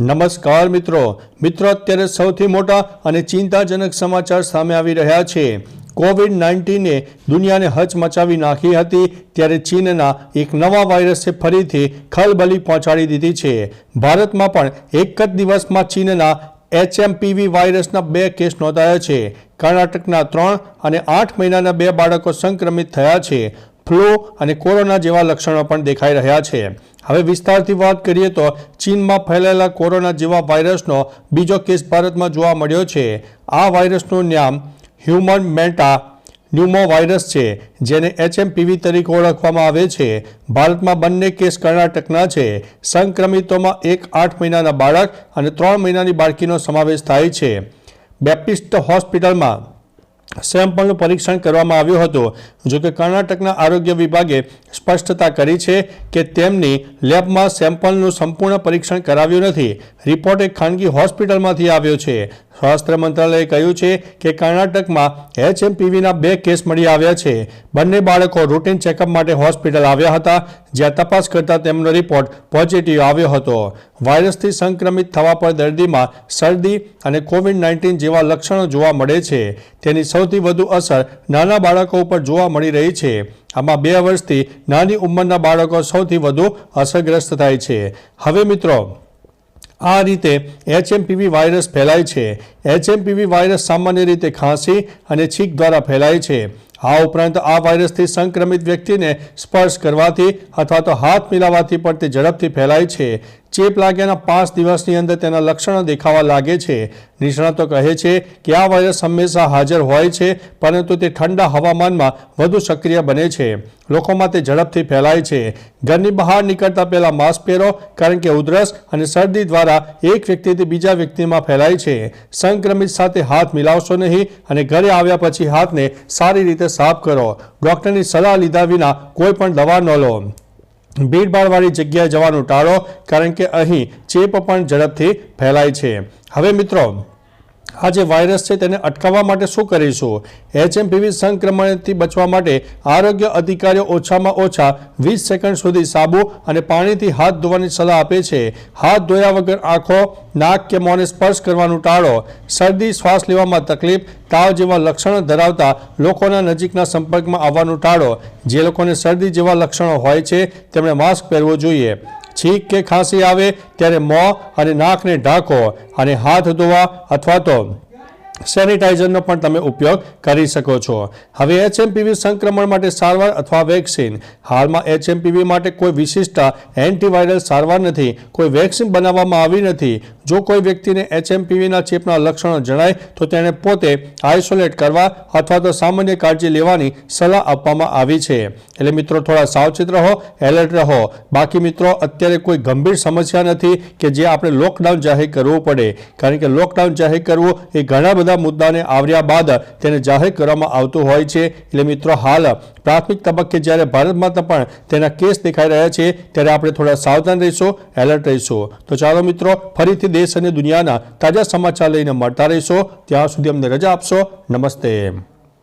નમસ્કાર મિત્રો. મિત્રો, અત્યારે સૌથી મોટા અને ચિંતાજનક સમાચાર સામે આવી રહ્યા છે. કોવિડ નાઇન્ટીને દુનિયાને હચમચાવી નાખી હતી, ત્યારે ચીનના એક નવા વાયરસે ફરીથી ખલબલી પહોંચાડી દીધી છે. ભારતમાં પણ એક જ દિવસમાં ચીનના એચએમપીવી વાયરસના બે કેસ નોંધાયા છે. કર્ણાટકના ત્રણ અને આઠ મહિનાના બે બાળકો સંક્રમિત થયા છે. ફ્લૂ અને કોરોના જેવા લક્ષણો પણ દેખાઈ રહ્યા છે. હવે વિસ્તારથી વાત કરીએ તો ચીનમાં ફેલાયેલા કોરોના જેવા વાયરસનો બીજો કેસ ભારતમાં જોવા મળ્યો છે. આ વાયરસનું નામ હ્યુમન મેન્ટા ન્યુમો વાયરસ છે, જેને એચએમપીવી તરીકે ઓળખવામાં આવે છે. ભારતમાં બંને કેસ કર્ણાટકના છે. સંક્રમિતોમાં એક આઠ મહિનાના બાળક અને ત્રણ મહિનાની બાળકીનો સમાવેશ થાય છે. બેપ્ટિસ્ટ હોસ્પિટલમાં સેમ્પલનું પરીક્ષણ કરવામાં આવ્યું હતું. જોકે કર્ણાટકના આરોગ્ય વિભાગે સ્પષ્ટતા કરી છે કે તેમની લેબમાં સેમ્પલનું સંપૂર્ણ પરીક્ષણ કરાવ્યું નથી. રિપોર્ટ એક ખાનગી હોસ્પિટલમાંથી આવ્યો છે. સ્વાસ્થ્ય મંત્રાલયે કહ્યું છે કે કર્ણાટકમાં એચએમપીવીના બે કેસ મળી આવ્યા છે. બંને બાળકો રૂટીન ચેકઅપ માટે હોસ્પિટલ આવ્યા હતા. જ્યાં તપાસ કરતા તેમનો રિપોર્ટ પોઝિટિવ આવ્યો હતો. વાયરસથી સંક્રમિત થવા પર દર્દીમાં શરદી અને કોવિડ નાઇન્ટીન જેવા લક્ષણો જોવા મળે છે. તેની સૌથી વધુ અસર નાના બાળકો ઉપર જોવા મળી રહી છે. આમાં બે વર્ષથી નાની ઉંમરના બાળકો સૌથી વધુ અસરગ્રસ્ત થાય છે. હવે મિત્રો, આ રીતે એચએમપીવી વાયરસ ફેલાય છે. એચએમપીવી વાયરસ સામાન્ય રીતે ખાંસી અને છીંક દ્વારા ફેલાય છે. આ ઉપરાંત આ વાયરસથી સંક્રમિત વ્યક્તિને સ્પર્શ કરવાથી અથવા તો હાથ મિલાવવાથી પણ તે ઝડપથી ફેલાય છે. ચેપ લાગ્યાના પાંચ દિવસની અંદર તેના લક્ષણો દેખાવા લાગે છે. નિષ્ણાતો કહે છે કે આ વાયરસ હંમેશા હાજર હોય છે, પરંતુ તે ઠંડા હવામાનમાં વધુ સક્રિય બને છે. લોકોમાં તે ઝડપથી ફેલાય છે. ઘરની બહાર નીકળતા પહેલાં માસ્ક પહેરો, કારણ કે ઉધરસ અને શરદી દ્વારા એક વ્યક્તિથી બીજા વ્યક્તિમાં ફેલાય છે. સંક્રમિત સાથે હાથ મિલાવશો નહીં અને ઘરે આવ્યા પછી હાથને સારી રીતે સાફ કરો. ડૉક્ટરની સલાહ લીધા વિના કોઈ પણ દવા ન લો. ભીડભાડવાળી જગ્યાએ જવાનું ટાળો, કારણ કે અહીં ચેપ પણ ઝડપથી ફેલાય છે. હવે મિત્રો આ જે વાયરસ છે તેને અટકાવવા માટે શું કરીશું? એચએમપીવી સંક્રમણથી બચવા માટે આરોગ્ય અધિકારીઓ ઓછામાં ઓછા વીસ સેકન્ડ સુધી સાબુ અને પાણીથી હાથ ધોવાની સલાહ આપે છે. હાથ ધોયા વગર આંખો, નાક કે મોંને સ્પર્શ કરવાનું ટાળો. શરદી, શ્વાસ લેવામાં તકલીફ, તાવ જેવા લક્ષણો ધરાવતા લોકોના નજીકના સંપર્કમાં આવવાનું ટાળો. જે લોકોને શરદી જેવા લક્ષણો હોય છે, તેમણે માસ્ક પહેરવું જોઈએ. છીંક કે ખાંસી આવે ત્યારે મોં અને નાકને ઢાંકો અને હાથ ધોવા અથવા તો સેનિટાઈઝરનો પણ તમે ઉપયોગ કરી શકો છો. હવે એચએમપીવી સંક્રમણ માટે સારવાર અથવા વેક્સિન. હાલમાં એચએમપીવી માટે કોઈ વિશિષ્ટ એન્ટીવાયરલ સારવાર નથી. કોઈ વેક્સિન બનાવવામાં આવી નથી. જો કોઈ વ્યક્તિને એચએમપીવીના ચેપના લક્ષણો જણાય, તો તેણે પોતે આઇસોલેટ કરવા અથવા તો સામાન્ય કાળજી લેવાની સલાહ આપવામાં આવી છે. એટલે મિત્રો, થોડા સાવચેત રહો, એલર્ટ રહો. બાકી મિત્રો, અત્યારે કોઈ ગંભીર સમસ્યા નથી કે જે આપણે લોકડાઉન જાહેર કરવું પડે. કારણ કે લોકડાઉન જાહેર કરવું એ ઘણા બધા મુદ્દાને આવર્યા બાદ તેને જાહેર કરવામાં આવતું હોય છે. એટલે મિત્રો, હાલ પ્રાથમિક તબક્કે જ્યારે ભારતમાં પણ તેના કેસ દેખાઈ રહ્યા છે, ત્યારે આપણે થોડા સાવધાન રહીશું, એલર્ટ રહીશું. તો ચાલો મિત્રો, ફરીથી દેશ અને દુનિયાના તાજા સમાચાર લઈને મળતા રહીશું. ત્યાં સુધી અમને રજા આપશો. નમસ્તે.